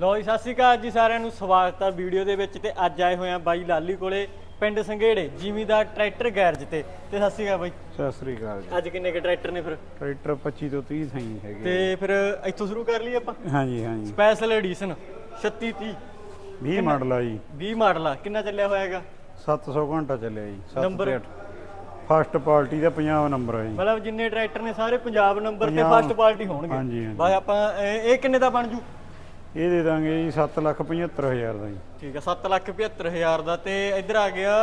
ਲੋ ਜੀ ਸਤਿ ਸ਼੍ਰੀ ਅਕਾਲ ਜੀ ਸਾਰਿਆਂ ਨੂੰ ਸਵਾਗਤ ਹੈ ਵੀਡੀਓ ਦੇ ਵਿੱਚ ਤੇ ਅੱਜ ਆਏ ਹੋਏ ਆ ਬਾਈ ਲਾਲੀ ਕੋਲੇ ਪਿੰਡ ਸੰਘੇੜੇ ਜ਼ਿਮੀਦਾਰ ਟਰੈਕਟਰ ਗੈਰਜ ਤੇ। ਤੇ ਸਤਿ ਸ਼੍ਰੀ ਅਕਾਲ ਬਾਈ। ਸਤਿ ਸ੍ਰੀ ਅਕਾਲ ਜੀ। ਅੱਜ ਕਿੰਨੇ ਕ ਟਰੈਕਟਰ ਨੇ ਫਿਰ? ਟਰੈਕਟਰ 25 ਤੋਂ 30 ਸਹੀ ਹੈਗੇ ਤੇ ਫਿਰ ਇੱਥੋਂ ਸ਼ੁਰੂ ਕਰ ਲਈਏ ਆਪਾਂ? ਹਾਂਜੀ ਹਾਂਜੀ। ਸਪੈਸ਼ਲ ਐਡੀਸ਼ਨ 36 30 20 ਮਾਡਲ ਆ ਜੀ। 20 ਮਾਡਲ ਆ। ਕਿੰਨਾ ਚੱਲਿਆ ਹੋਇਆ ਹੈਗਾ? 700 ਘੰਟਾ ਚੱਲਿਆ ਜੀ 7 ਨੰਬਰ? ਤੇ 8 ਫਸਟ ਪਾਰਟੀ ਦਾ 50 ਨੰਬਰ ਆ ਜੀ। ਮਤਲਬ ਜਿੰਨੇ ਟਰੈਕਟਰ ਨੇ ਸਾਰੇ ਪੰਜਾਬ ਨੰਬਰ ਤੇ ਪੰਜਾਬ- ਫਸਟ ਪਾਰਟੀ ਹੋਣਗੇ। ਹਾਂਜੀ, ਹਾਂਜੀ। ਬਸ ਆਪਾਂ ਇਹ ਕਿੰਨੇ ਦਾ ਬਣ ਜੂ? ਇਹ ਦੇ ਦਾਂਗੇ ਜੀ 775000 ਦਾ ਜੀ। ਠੀਕ ਆ 775000 ਦਾ ਤੇ ਇੱਧਰ ਆ ਗਿਆ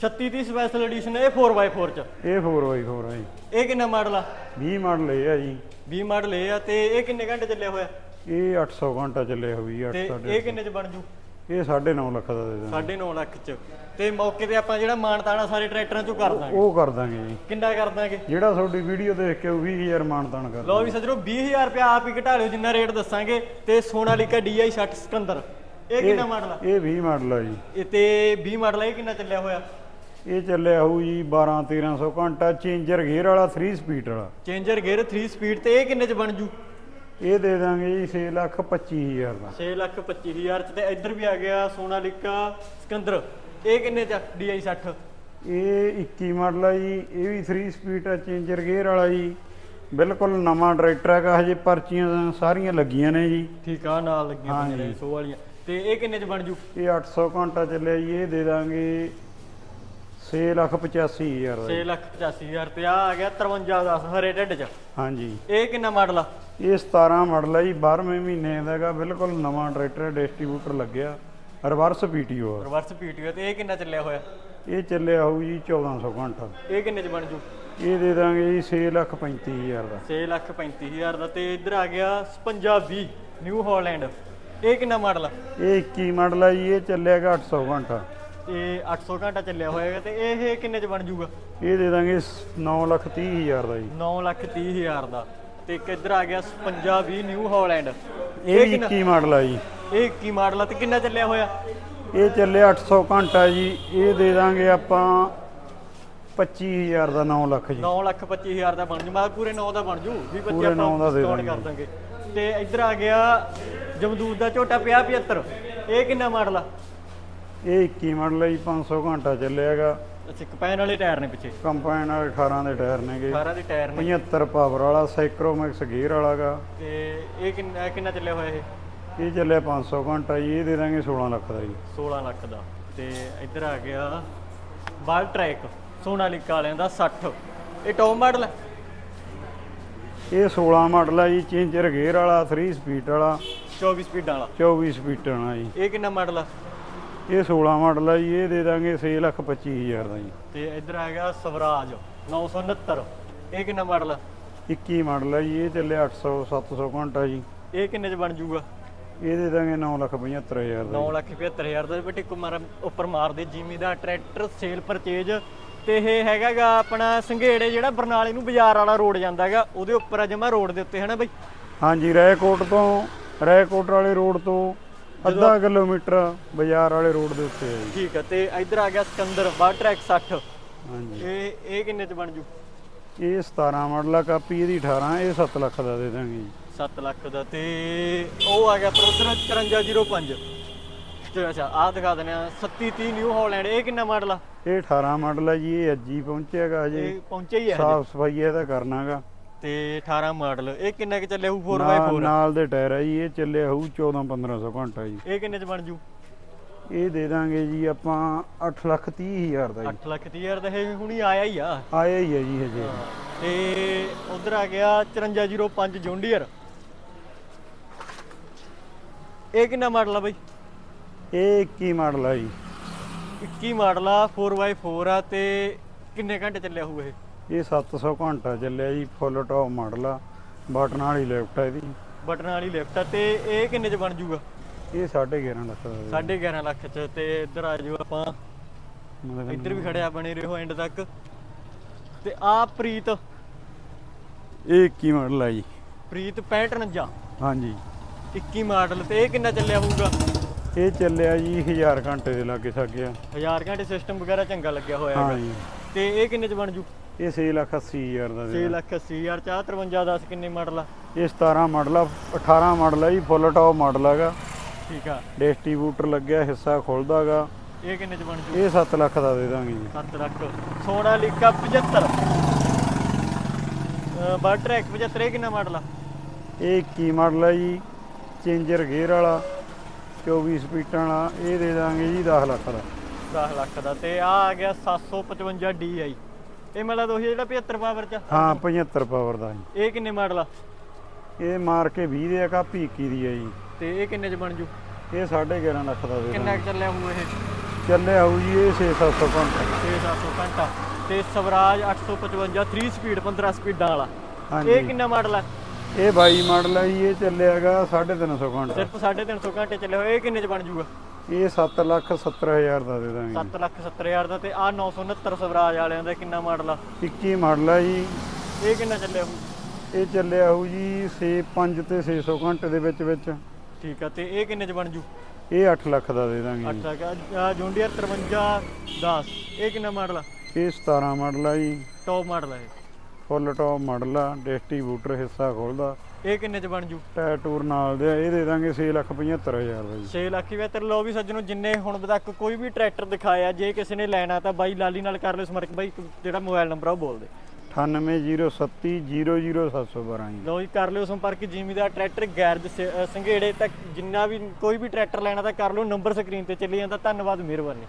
36 30 ਸਪੈਸ਼ਲ ਐਡੀਸ਼ਨ ਇਹ 4x4 ਚ। ਇਹ 4x4 ਆ ਜੀ। ਇਹ ਕਿੰਨਾ ਮਾਡਲ ਆ? 20 ਮਾਡਲ ਇਹ ਆ ਜੀ। 20 ਮਾਡਲ ਇਹ ਆ ਤੇ ਇਹ ਕਿੰਨੇ ਘੰਟੇ ਚੱਲਿਆ ਹੋਇਆ? ਇਹ 800 ਘੰਟਾ ਚੱਲਿਆ ਹੋਈ 8 ਤੇ ਸਾਡੇ ਇਹ ਕਿੰਨੇ ਚ ਬਣ ਜੂ? ਇਹ 9.5 ਲੱਖ ਦਾ ਦੇ ਦਾਂਗੇ 9.5 ਲੱਖ ਚ। ਤੇ ਮੌਕੇ ਤੇ ਆਪਾਂ ਜਿਹੜਾ ਮਾਨਤਾਣਾ ਸਾਰੇ ਟਰੈਕਟਰਾਂ ਚੋਂ ਕਰ ਦਾਂਗੇ। ਉਹ ਕਰ ਦਾਂਗੇ ਜੀ। ਕਿੰਨਾ ਕਰ ਦਾਂਗੇ? ਜਿਹੜਾ ਤੁਹਾਡੀ ਵੀਡੀਓ ਦੇਖ ਕੇ ਉਹ 20000 ਮਾਨਤਾਨ ਕਰ ਲਓ ਵੀ ਸੱਜਣੋ 20000 ਰੁਪਏ ਆਪ ਹੀ ਘਟਾ ਲਿਓ ਜਿੰਨਾ ਰੇਟ ਦੱਸਾਂਗੇ। ਤੇ ਸੋਨਾਲੀਕਾ DI 60 ਸਿਕੰਦਰ। ਇਹ ਕਿੰਨਾ ਮਾਡਲ ਆ? ਇਹ 20 ਮਾਡਲ ਆ ਜੀ। ਇਹ ਤੇ 20 ਮਾਡਲ ਇਹ ਕਿੰਨਾ ਚੱਲਿਆ ਹੋਇਆ? ਇਹ ਚੱਲਿਆ ਹੋਊ ਜੀ 12 1300 ਘੰਟਾ। ਚੇਂਜਰ ਗੇਅਰ ਵਾਲਾ 3 ਸਪੀਡ ਵਾਲਾ। ਚੇਂਜਰ ਗੇਅਰ 3 ਸਪੀਡ ਤੇ ਇਹ ਕਿੰਨੇ ਚ ਬਣ ਜੂ? ਇਹ ਦੇ ਦਾਂਗੇ ਜੀ 6 ਲੱਖ 25000 ਦਾ। 6 ਲੱਖ 25000 ਚ ਤੇ ਇੱਧਰ ਵੀ ਆ ਗਿਆ ਸੋਨਾਲੀਕਾ ਸਿਕੰਦਰ। ਇਹ ਕਿੰਨੇ ਚ DI 60 ਇਹ 21 ਮਾਡਲ ਆ ਜੀ ਇਹ ਵੀ 3 ਸਪੀਡ ਆ ਚੇਂਜਰ ਗੇਅਰ ਵਾਲਾ ਜੀ। ਬਿਲਕੁਲ ਨਵਾਂ ਟਰੈਕਟਰ ਹੈਗਾ ਹਜੇ ਪਰਚੀਆਂ ਸਾਰੀਆਂ ਲੱਗੀਆਂ ਨੇ ਜੀ। ਠੀਕ ਆ ਨਾਲ ਲੱਗੀਆਂ ਪਈਆਂ ਨੇ ਹਾਂਜੀ। ਸੋ ਵਾਲੀਆਂ। ਤੇ ਇਹ ਕਿੰਨੇ ਚ ਬਣ ਜੂ? ਇਹ 800 ਘੰਟਾ ਚੱਲਿਆ ਜੀ ਇਹ ਦੇ ਦਾਂਗੇ 6 ਲੱਖ 85000 ਦਾ 6 ਜੀ। ਲੱਖ 85000 ਤੇ ਆ ਆ ਗਿਆ 5310 ਹਰੇ ਢਿੱਡ ਚ। ਹਾਂਜੀ। ਇਹ ਕਿੰਨਾ ਮਾਡਲ ਆ? ਇਹ 17 ਮਾਡਲ ਆ ਜੀ 12ਵੇਂ ਮਹੀਨੇ ਦਾ ਹੈਗਾ ਬਿਲਕੁਲ ਨਵਾਂ ਟਰੈਕਟਰ ਡਿਸਟ੍ਰੀਬਿਊਟਰ ਲੱਗਿਆ ਰਿਵਰਸ ਪੀਟੀਓ ਰਿਵਰਸ ਪੀਟੀਓ ਤੇ ਇਹ ਕਿੰਨਾ ਚੱਲਿਆ ਹੋਇਆ? ਇਹ ਚੱਲਿਆ ਹੋਊ ਜੀ 1400 ਘੰਟਾ। ਇਹ ਕਿੰਨੇ ਚ ਬਣ ਜੂ ਇਹ ਦੇ ਦਾਂਗੇ ਜੀ 6 ਲੱਖ 35000 ਦਾ। 6 ਲੱਖ 35000 ਦਾ ਤੇ ਇੱਧਰ ਆ ਗਿਆ 5520 ਨਿਊ ਹਾਲੈਂਡ। ਇਹ ਕਿੰਨਾ ਮਾਡਲ ਆ? ਇਹ 21 ਮਾਡਲ ਆ ਜੀ ਇਹ ਚੱਲਿਆਗਾ 800 ਘੰਟਾ। ਇਹ 800 ਘੰਟਾ ਚੱਲਿਆ ਹੋਏਗਾ ਤੇ ਇਹ ਕਿੰਨੇ ਚ ਬਣ ਜੂਗਾ ਇਹ ਦੇ ਦਾਂਗੇ 9 ਲੱਖ 30000 ਦਾ ਜੀ। 9 ਲੱਖ 30000 ਦਾ। ਤੇ ਇੱਕ ਇੱਧਰ ਆ ਗਿਆ? 5520 ਨਿਊ ਹਾਲੈਂਡ। ਇਹ ਵੀ 21 ਮਾਡਲ ਆ ਜੀ। ਇਹ ਕੀ ਮਾਡਲ ਆ ਤੇ ਕਿੰਨਾ ਚੱਲਿਆ ਹੋਇਆ? ਇਹ ਚੱਲਿਆ 800 ਘੰਟਾ ਜੀ। ਇਹ ਦੇ ਦਾਂਗੇ ਆਪਾਂ 25000 ਦਾ 9 ਲੱਖ ਜੀ। 9 ਲੱਖ 25000 ਦਾ ਬਣ ਜੂ। ਮੈਂ ਪੂਰੇ 9 ਦਾ ਬਣ ਜੂ? 20 25 ਪੂਰੇ ਨੌਂ ਦਾ ਦੇ discount ਕਰ ਦਾਂਗੇ। ਤੇ ਇੱਧਰ ਆ ਗਿਆ ਜਮਦੂਤ ਦਾ ਝੋਟਾ ਪਿਆ 75 ਇਹ ਕਿੰਨਾ ਮਾਡਲ ਆ? ਇਹ 21 ਮਾਡਲ ਜੀ 500 ਘੰਟਾ ਚੱਲਿਆਗਾ। ਅੱਛਾ ਕਪੈਨ ਵਾਲੇ ਟਾਇਰ ਨੇ ਪਿੱਛੇ? ਕੰਪਾਈਨ ਵਾਲੇ 18 ਦੇ ਟਾਇਰ ਨੇਗੇ। 18 ਦੇ ਟਾਇਰ ਨੇ। 75 ਪਾਵਰ ਵਾਲਾ ਸਾਈਕਰੋਮੈਕਸ ਗੇਅਰ ਵਾਲਾਗਾ। ਤੇ ਇਹ ਕਿੰਨਾ ਕਿੰਨਾ ਚੱਲਿਆ ਹੋਇਆ ਇਹ? ਇਹ ਚੱਲਿਆ 500 ਘੰਟਾ ਜੀ ਇਹ ਦੇ ਦਾਂਗੇ 16 ਲੱਖ ਦਾ ਜੀ। 16 ਲੱਖ ਦਾ। ਤੇ ਇੱਧਰ ਆ ਗਿਆ ਬਾਲ ਟਰੈਕ ਸੋਨਾਲੀਕਾ ਵਾਲਿਆਂ ਦਾ 60 ਇਹ ਟੌਪ ਮਾਡਲ ਹੈ ਇਹ 16 ਮਾਡਲ ਆ ਜੀ ਚੇਂਜਰ ਗੇਅਰ ਵਾਲਾ 3 ਸਪੀਡ ਵਾਲਾ 24 ਸਪੀਡ ਵਾਲਾ। 24 ਸਪੀਡ ਵਾਲਾ ਜੀ। ਇਹ ਕਿੰਨਾ ਮਾਡਲ ਆ? ਇਹ 16 ਮਾਡਲ ਆ ਜੀ ਇਹ ਦੇ ਦਾਂਗੇ 6 ਲੱਖ 25000 ਦਾ ਜੀ। ਤੇ ਇੱਧਰ ਆ ਗਿਆ ਸਵਰਾਜ 969 ਇਹ ਕਿੰਨਾ ਮਾਡਲ ਆ? 21 ਮਾਡਲ ਆ ਜੀ ਇਹ ਚੱਲਿਆ 800 700 ਘੰਟਾ ਜੀ। ਇਹ ਕਿੰਨੇ ਚ ਬਣ ਜੂਗਾ? ਇਹ ਦੇ ਦਾਂਗੇ 9 ਲੱਖ 75000 ਦਾ 9 ਲੱਖ 75000 ਦਾ ਬੇਟੇ ਕੁਮਾਰ ਉੱਪਰ ਮਾਰਦੇ ਜਿਮੀ ਦਾ ਟਰੈਕਟਰ ਸੇਲ ਪਰਚੇਜ। ਤੇ ਇਹ ਹੈਗਾਗਾ ਆਪਣਾ ਸੰਘੇੜੇ ਜਿਹੜਾ ਬਰਨਾਲੇ ਨੂੰ ਬਾਜ਼ਾਰ ਵਾਲਾ ਰੋਡ ਜਾਂਦਾ ਹੈਗਾ ਉਹਦੇ ਉੱਪਰ ਆ ਜਮਾ ਰੋਡ ਦੇ ਉੱਤੇ ਹੈ ਨਾ ਬਈ? ਹਾਂਜੀ ਰੈਕੋਟ ਤੋਂ ਰੈਕੋਟ ਵਾਲੇ ਰੋਡ ਤੋਂ ਅੱਧਾ ਕਿਲੋਮੀਟਰ ਬਾਜ਼ਾਰ ਵਾਲੇ ਰੋਡ ਦੇ ਉੱਤੇ ਹੈ ਜੀ। ਠੀਕ ਆ ਤੇ ਇੱਧਰ ਆ ਗਿਆ ਸਿਕੰਦਰ ਬਾਰ ਟਰੈਕ 60 ਹਾਂਜੀ। ਇਹ ਇਹ ਕਿੰਨੇ ਚ ਬਣ ਜੂ? ਇਹ 17 ਮਾਡਲ ਆ ਕਾਪੀ ਇਹਦੀ 18 ਇਹ 7 ਲੱਖ ਦਾ ਦੇ ਦਾਂਗੇ ਜੀ। 7 ਲੱਖ ਦਾ ਤੇ ਉਹ ਆ ਗਿਆ ਪ੍ਰੋਦਰ 5305 ਤੇ ਅੱਛਾ ਆਹ ਦਿਖਾ ਦਿੰਦੇ ਆ 3730 ਨਿਊ ਹਾਲੈਂਡ ਇਹ ਕਿੰਨਾ ਮਾਡਲ ਆ? ਇਹ 18 ਮਾਡਲ ਆ ਜੀ ਇਹ ਅੱਜ ਹੀ ਪਹੁੰਚਿਆਗਾ ਇਹ ਅਜੇ ਪਹੁੰਚਿਆ ਹੀ ਹੈ ਹਜੇ। ਸਾਫ਼ ਸਫ਼ਾਈ ਇਹਦਾ ਕਰਨਾਗਾ। ਤੇ 18 ਮਾਡਲ ਇਹ ਕਿੰਨਾ ਕਿ ਚੱਲਿਆ ਹੋਊ? ਨਾਲ 4x4 ਨਾਲ ਦੇ ਟਾਇਰ ਆ ਜੀ ਇਹ ਚੱਲਿਆ ਹੋਊ 14 1500 ਘੰਟਾ ਜੀ। ਇਹ ਕਿੰਨੇ ਚ ਬਣ ਜੂ? ਇਹ ਦੇ ਦਾਂਗੇ ਜੀ ਆਪਾਂ 8 ਲੱਖ 30 ਹਜ਼ਾਰ ਦਾ ਜੀ। 8 ਲੱਖ ਤੀਹ ਹਜ਼ਾਰ ਦਾ ਇਹ ਹੁਣੀ ਆਇਆ ਹੀ ਆ। ਆਇਆ ਹੀ ਹੈ ਜੀ ਹਜੇ। ਤੇ ਉਧਰ ਆ ਗਿਆ 5405 ਜੌਂਡੀਅਰ। ਇਹ ਕਿੰਨਾ ਮਾਡਲ ਆ ਬਈ? ਇਹ 21 ਮਾਡਲ ਆ ਜੀ। 21 ਮਾਡਲ ਆ 4x4 ਆ ਤੇ ਕਿੰਨੇ ਘੰਟੇ ਚੱਲਿਆ ਹੋਊ ਇਹ? ਇਹ 700 ਘੰਟਾ ਚੱਲਿਆ ਜੀ ਫੁੱਲ ਟੌਪ ਮਾਡਲ ਆ ਬਟਨ ਵਾਲੀ ਲੈਫਟ ਆ ਇਹਦੀ। ਬਟਨ ਵਾਲੀ ਲਿਫਟ ਆ ਤੇ ਇਹ ਕਿੰਨੇ ਚ ਬਣ ਜੂਗਾ? ਇਹ 11.5 ਲੱਖ ਦਾ ਜੀ। 11.5 ਲੱਖ ਚ ਤੇ ਇੱਧਰ ਆ ਜਾਓ ਆਪਾਂ। ਮਤਲਬ ਇੱਧਰ ਵੀ ਖੜਿਆ ਬਣੇ ਰਹੋ ਐਂਡ ਤੱਕ। ਤੇ ਆ ਪ੍ਰੀਤ। ਇਹ 21 ਮਾਡਲ ਆ ਜੀ। ਪ੍ਰੀਤ 6549 ਹਾਂਜੀ। 21 ਮਾਡਲ ਤੇ ਇਹ ਕਿੰਨਾ ਚੱਲਿਆ ਹੋਊਗਾ? ਇਹ ਚੱਲਿਆ ਜੀ 1000 ਘੰਟੇ ਦੇ ਲਾਗੇ ਸਾਗੇ 1000 ਘੰਟੇ ਸਿਸਟਮ ਵਗੈਰਾ ਚੰਗਾ ਲੱਗਿਆ ਹੋਇਆ ਹਾਂ ਹੈਗਾ। ਜੀ ਤੇ ਇਹ ਕਿੰਨੇ ਚ ਬਣ ਜੂ? ਇਹ 6 ਲੱਖ 80 ਹਜ਼ਾਰ ਦਾ 6 ਦੇ ਲੱਖ 80 ਹਜ਼ਾਰ ਚਾਹ 53 10 ਕਿੰਨੇ ਮਾਡਲ ਆ? ਇਹ 17 ਮਾਡਲ ਆ 18 ਮਾਡਲ ਆ ਜੀ ਫੁੱਲ ਟੌਪ ਮਾਡਲ ਹੈਗਾ ਠੀਕ ਆ। ਡਿਸਟ੍ਰੀਬਿਊਟਰ ਲੱਗਿਆ ਹਿੱਸਾ ਖੁੱਲਦਾਗਾ। ਇਹ ਕਿੰਨੇ ਚ ਬਣ ਜੂ? ਇਹ 7 ਲੱਖ ਦਾ ਦੇ ਦਾਂਗੇ ਜੀ। 7 ਲੱਖ। ਸੋਨਾਲੀਕਾ 75 ਬਰ ਟਰੈਕ 75 ਇਹ ਕਿੰਨਾ ਮਾਡਲ ਆ? ਇਹ 21 ਮਾਡਲ ਆ ਜੀ ਚੇਂਜਰ ਗੇਅਰ ਵਾਲਾ 24 ਸਪੀਡਾਂ ਵਾਲਾ ਇਹ ਦੇ ਦਾਂਗੇ ਜੀ 10 ਲੱਖ ਦਾ। 10 ਲੱਖ ਦਾ। ਤੇ ਆ ਆ ਗਿਆ 755 DI ਇਹ ਮਤਲਬ ਉਹੀ ਜਿਹੜਾ 75 ਪਾਵਰ ਚ ਹਾਂ 75 ਪਾਵਰ ਦਾ ਜੀ। ਇਹ ਕਿੰਨੇ ਮਾਡਲ ਆ? ਇਹ ਮਾਰ ਕੇ 20 ਦੇ ਆ ਕਾਪੀ 21 ਦੀ ਆ ਜੀ। ਤੇ ਇਹ ਕਿੰਨੇ ਚ ਬਣ ਜੂ? ਇਹ 11.5 ਲੱਖ ਦਾ ਦੇ ਕਿੰਨਾ ਕੁ ਚੱਲਿਆ ਹੋਊ ਇਹ? ਚੱਲਿਆ ਹੋਊ ਜੀ ਇਹ 6-700 ਘੰਟਾ। 6-700 ਘੰਟਾ। ਤੇ ਸਵਰਾਜ 855 3 ਸਪੀਡ 15 ਸਪੀਡਾਂ ਵਾਲਾ। ਇਹ ਕਿੰਨਾ ਮਾਡਲ ਆ? ਇਹ 22 ਮਾਡਲ ਆ ਜੀ ਇਹ ਚੱਲਿਆਗਾ 350 ਘੰਟਾ। ਸਿਰਫ 350 ਘੰਟੇ ਚੱਲੇ ਹੋਏ ਇਹ ਕਿੰਨੇ ਚ ਬਣ ਜੂਗਾ? ਇਹ 7 ਲੱਖ 70 ਹਜ਼ਾਰ ਦਾ ਦੇ ਦਾਂਗੇ 7 ਲੱਖ 70 ਹਜ਼ਾਰ ਦਾ ਤੇ ਆ 969 ਸਵਰਾਜ ਵਾਲਿਆਂ ਦਾ ਕਿੰਨਾ ਮਾਡਲ ਆ? 21 ਮਾਡਲ ਆ ਜੀ। ਇਹ ਕਿੰਨਾ ਚੱਲਿਆ ਹੋਊ? ਇਹ ਚੱਲਿਆ ਹੋਊ ਜੀ 6 5 ਤੇ 600 ਘੰਟੇ ਦੇ ਵਿੱਚ ਵਿੱਚ। ਠੀਕ ਆ ਤੇ ਇਹ ਕਿੰਨੇ ਚ ਬਣ ਜੂ? ਇਹ 8 ਲੱਖ ਦਾ ਦੇ ਦਾਂਗੇ ਜੀ। 8 ਆ ਜੌਂਡੀਅਰ 53 10 ਇਹ ਕਿੰਨਾ ਮਾਡਲ ਆ? ਇਹ 17 ਮਾਡਲ ਆ ਜੀ। ਟੌਪ ਮਾਡਲ ਆ ਇਹ। ਫੁੱਲ ਟੌਪ ਮਾਡਲ ਆ ਡਿਸਟ੍ਰੀਬਿਊਟਰ ਹਿੱਸਾ ਖੋਲਦਾ। ਇਹ ਕਿੰਨੇ ਚ ਬਣ ਜੂ? ਟਾਇਰ ਟੂਰ ਨਾਲ ਦੇ ਇਹ ਦੇ ਦਾਂਗੇ 6 ਲੱਖ 75 ਹਜ਼ਾਰ ਦਾ ਜੀ। 6 ਲੱਖ ਹੀ ਤੇ ਲੋ ਵੀ ਸੱਜਣੋ ਜਿੰਨੇ ਹੁਣ ਤੱਕ ਕੋਈ ਵੀ ਟਰੈਕਟਰ ਦਿਖਾਇਆ ਜੇ ਕਿਸੇ ਨੇ ਲੈਣਾ ਤਾਂ ਬਾਈ ਲਾਲੀ ਨਾਲ ਕਰ ਲਿਓ ਸੰਪਰਕ ਬਾਈ ਜਿਹੜਾ ਮੋਬਾਈਲ ਨੰਬਰ ਆ ਉਹ ਬੋਲ ਦੇ। 98037 00712 ਜੀ। ਲੋ ਜੀ ਕਰ ਲਿਓ ਸੰਪਰਕ ਜਿਮੀ ਦਾ ਟਰੈਕਟਰ ਗੈਰਜ ਸੰਘੇੜੇ ਤੱਕ ਜਿੰਨਾ ਵੀ ਕੋਈ ਵੀ ਟਰੈਕਟਰ ਲੈਣਾ ਤਾਂ ਕਰ ਲਿਓ ਨੰਬਰ ਸਕਰੀਨ ਤੇ ਚੱਲੀ ਜਾਂਦਾ ਧੰਨਵਾਦ ਮਿਹਰਬਾਨੀ।